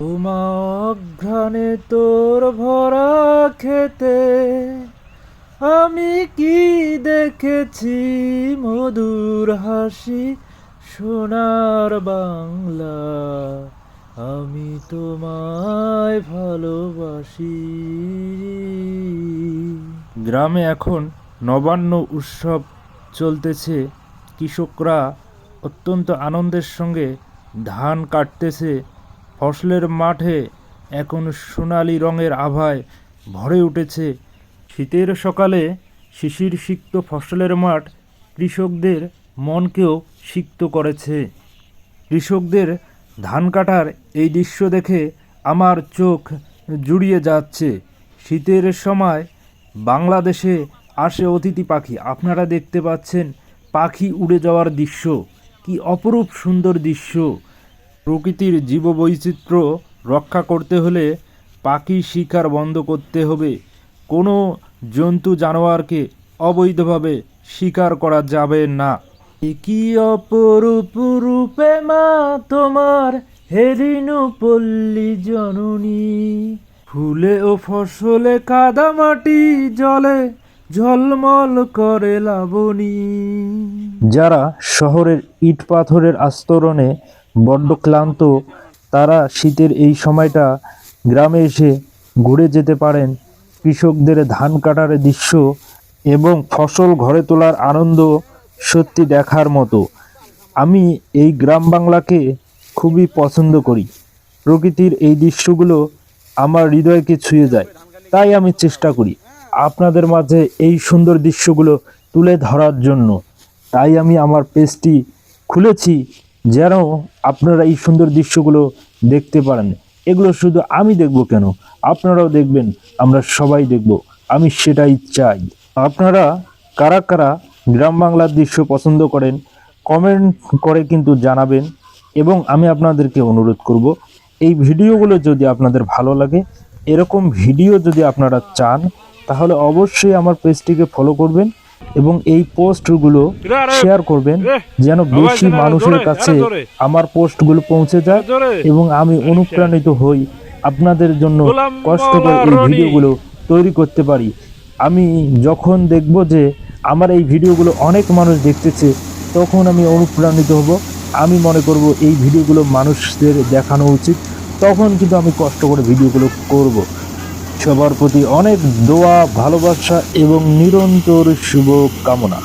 তোমা অঘ্রাণে তোর ভরা খেতে আমি কি দেখেছি? মধুর হাসি, সোনার বাংলা। আমি তোমায় ভালোবাসি। গ্রামে এখন নবান্ন উৎসব চলতেছে। কৃষকরা অত্যন্ত আনন্দের সঙ্গে ধান কাটতেছে। ফসলের মাঠে এখন সোনালি রঙের আভায় ভরে উঠেছে। শীতের সকালে শিশির সিক্ত ফসলের মাঠ কৃষকদের মনকেও সিক্ত করেছে। কৃষকদের ধান কাটার এই দৃশ্য দেখে আমার চোখ জুড়িয়ে যাচ্ছে। শীতের সময় বাংলাদেশে আসে অতিথি পাখি। আপনারা দেখতে পাচ্ছেন পাখি উড়ে যাওয়ার দৃশ্য। কি অপরূপ সুন্দর দৃশ্য। প্রকৃতির জীববৈচিত্র্য রক্ষা করতে হলে পাখি শিকার বন্ধ করতে হবে। কোনো জন্তু জানোয়ারকে অবৈধভাবে শিকার করা যাবে না। কি অপরূপ রূপে মা তোমার হেরিনু পল্লী জননী। ফুলে ও ফসলে কাদা মাটি জলে ঝলমল করে লাবণী। যারা শহরের ইট পাথরের আস্তরণে বড্ড ক্লান্ত, তারা শীতের এই সময়টা গ্রামে এসে ঘুরে যেতে পারেন। কৃষকদের ধান কাটার দৃশ্য এবং ফসল ঘরে তোলার আনন্দ সত্যি দেখার মতো। আমি এই গ্রাম বাংলাকে খুবই পছন্দ করি। প্রকৃতির এই দৃশ্যগুলো আমার হৃদয়কে ছুঁয়ে যায়, তাই আমি চেষ্টা করি আপনাদের মাঝে এই সুন্দর দৃশ্যগুলো তুলে ধরার জন্য। তাই আমি আমার পেজটি খুলেছি। যেন আপনারা এই সুন্দর দৃশ্যগুলো দেখতে পারেন। এগুলো শুধু আমি দেখব কেন? আপনারাও দেখবেন, আমরা সবাই দেখব। আমি সেটাই চাই। আপনারা কারা কারা গ্রাম বাংলার দৃশ্য পছন্দ করেন কমেন্ট করে কিন্তু জানাবেন এবং আমি আপনাদেরকে অনুরোধ করব, এই ভিডিওগুলো যদি আপনাদের ভালো লাগে, এরকম ভিডিও যদি আপনারা চান, তাহলে অবশ্যই আমার পেজটিকে ফলো করবেন। এবং এই পোস্টগুলো শেয়ার করবেন যেন বেশি মানুষের কাছে আমার পোস্টগুলো পৌঁছে যায় এবং আমি অনুপ্রাণিত হই। আপনাদের জন্য কষ্ট করে এই ভিডিওগুলো তৈরি করতে পারি। আমি যখন দেখব যে আমার এই ভিডিওগুলো অনেক মানুষ দেখতেছে তখন আমি অনুপ্রাণিত হব। আমি মনে করব এই ভিডিওগুলো মানুষদের দেখানো উচিত। তখন কিন্তু আমি কষ্ট করে ভিডিওগুলো করব। সবার প্রতি অনেক দোয়া ভালোবাসা এবং নিরন্তর শুভ কামনা